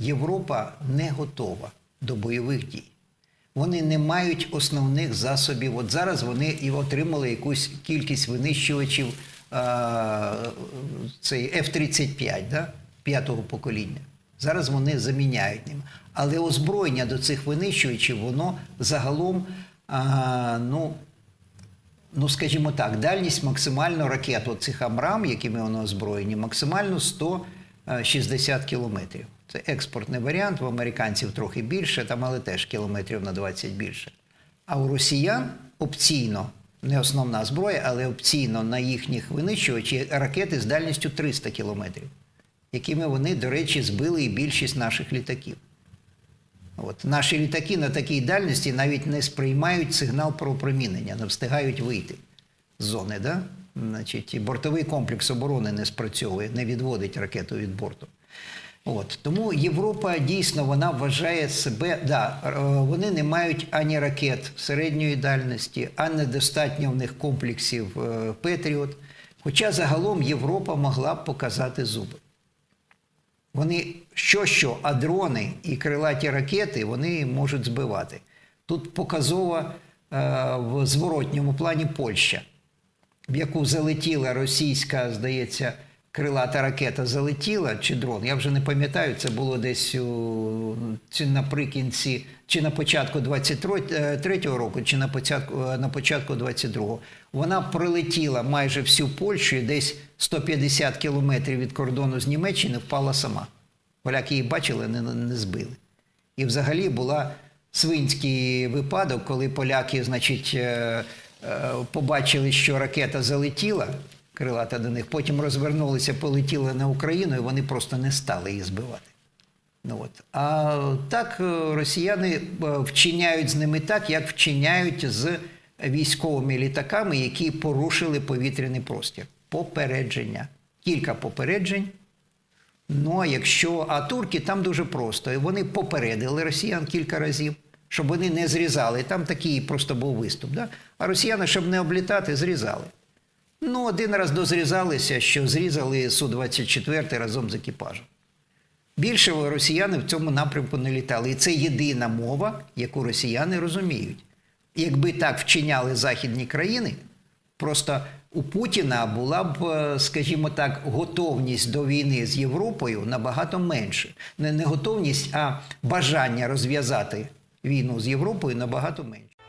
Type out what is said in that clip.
Європа не готова до бойових дій. Вони не мають основних засобів. От зараз вони і отримали якусь кількість винищувачів а, цей F-35, да? п'ятого покоління. Зараз вони заміняють ним. Але озброєння до цих винищувачів, воно загалом, а, ну, ну, скажімо так, дальність максимально ракет от цих Амрам, якими вони озброєні, максимально 160 кілометрів. Це експортний варіант, в американців трохи більше, там, але теж кілометрів на 20 більше. А у росіян опційно, не основна зброя, але опційно на їхніх винищувачі ракети з дальністю 300 кілометрів, якими вони, до речі, збили і більшість наших літаків. От. Наші літаки на такій дальності навіть не сприймають сигнал про опромінення, не встигають вийти з зони. Да? Значить, бортовий комплекс оборони не спрацьовує, не відводить ракету від борту. От. Тому Європа дійсно вона вважає себе, да, е, вони не мають ані ракет середньої дальності, ані недостатньо в них комплексів е, Петріот. Хоча загалом Європа могла б показати зуби. Вони що що, а дрони і крилаті ракети вони можуть збивати. Тут показова е, в зворотньому плані Польща, в яку залетіла російська, здається, крилата ракета залетіла чи дрон. Я вже не пам'ятаю, це було десь у, чи наприкінці, чи на початку 23-го року, чи на початку, на початку 22-го. Вона пролетіла майже всю Польщу і десь 150 кілометрів від кордону з Німеччини впала сама. Поляки її бачили, не, не збили. І взагалі була свинський випадок, коли поляки, значить, е, е, побачили, що ракета залетіла, крилата до них, потім розвернулися, полетіли на Україну, і вони просто не стали її збивати. Ну, от. А так е, росіяни е, вчиняють з ними так, як вчиняють з військовими літаками, які порушили повітряний простір. Попередження. Кілька попереджень. Ну, а якщо. А турки там дуже просто. І Вони попередили росіян кілька разів, щоб вони не зрізали. Там такий просто був виступ. Да? А росіяни, щоб не облітати, зрізали. Ну, один раз дозрізалися, що зрізали Су-24 разом з екіпажем. Більше росіяни в цьому напрямку не літали. І це єдина мова, яку росіяни розуміють. Якби так вчиняли західні країни, просто у Путіна була б, е, скажімо так, готовність до війни з Європою набагато менше. Не готовність, а бажання розв'язати війну з Європою набагато менше.